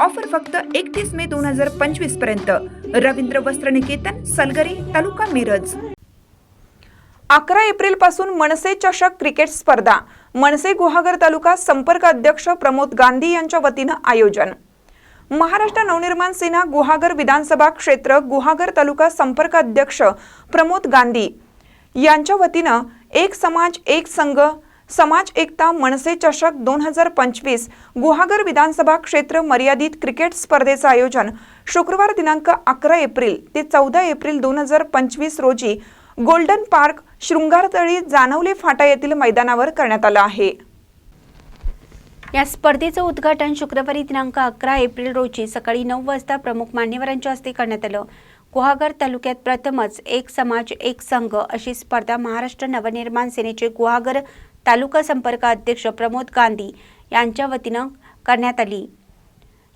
Offer फक्त एकतीस मे दोन हजार पंचवीसपर्यंत. रवींद्र वस्त्र निकेतन सलगरी तालुका मिरज. अकरा एप्रिलपासून मनसे चषक क्रिकेट स्पर्धा. मनसे गुहागर तालुका संपर्क अध्यक्ष प्रमोद गांधी यांच्या वतीनं आयोजन. महाराष्ट्र नवनिर्माण सेना गुहागर विधानसभा क्षेत्र गुहागर तालुका संपर्क अध्यक्ष प्रमोद गांधी यांच्या वतीनं एक समाज एक संघ समाज एकता मनसे चषक दोन हजार पंचवीस गुहागर विधानसभा क्षेत्र मर्यादित क्रिकेट स्पर्धेचं आयोजन शुक्रवार दिनांक अकरा एप्रिल ते चौदा एप्रिल दोन हजार पंचवीस रोजी गोल्डन पार्क शृंगारतळी जानवले फाटा येथील मैदानावर करण्यात आलं आहे. या स्पर्धेचं उद्घाटन शुक्रवारी दिनांक अकरा एप्रिल रोजी सकाळी नऊ वाजता प्रमुख मान्यवरांच्या हस्ते करण्यात आलं. गुहागर तालुक्यात प्रथमच एक समाज एक संघ अशी स्पर्धा महाराष्ट्र नवनिर्माण सेनेचे गुहागर तालुका संपर्क अध्यक्ष प्रमोद गांधी यांच्या वतीनं करण्यात आली.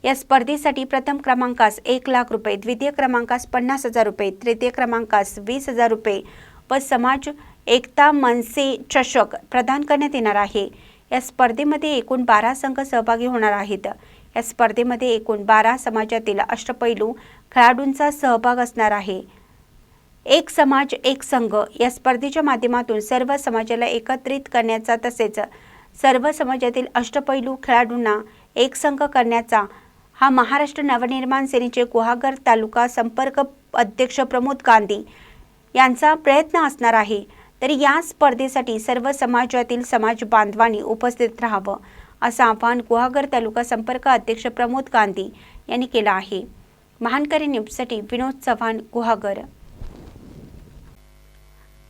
या स्पर्धेसाठी प्रथम क्रमांकास एक लाख रुपये द्वितीय क्रमांकास पन्नास हजार रुपये तृतीय क्रमांकास वीस हजार रुपये व समाज एकता मनसे चषक प्रदान करण्यात येणार आहे. या स्पर्धेमध्ये एकूण बारा संघ सहभागी होणार आहेत. या स्पर्धेमध्ये एकूण बारा समाजातील अष्टपैलू खेळाडूंचा सहभाग असणार आहे. एक समाज एक संघ या स्पर्धेच्या माध्यमातून सर्व समाजाला एकत्रित करण्याचा तसेच सर्व समाजातील अष्टपैलू खेळाडूंना एक संघ करण्याचा हा महाराष्ट्र नवनिर्माण सेनेचे गुहागर तालुका संपर्क अध्यक्ष प्रमोद गांधी यांचा प्रयत्न असणार आहे. तर या स्पर्धेसाठी सर्व समाजातील समाज बांधवांनी उपस्थित राहावं असं आवाहन गुहागर तालुका संपर्क अध्यक्ष प्रमोद गांधी यांनी केलं आहे. महानकरी न्यूजसाठी विनोद चव्हाण गुहागर.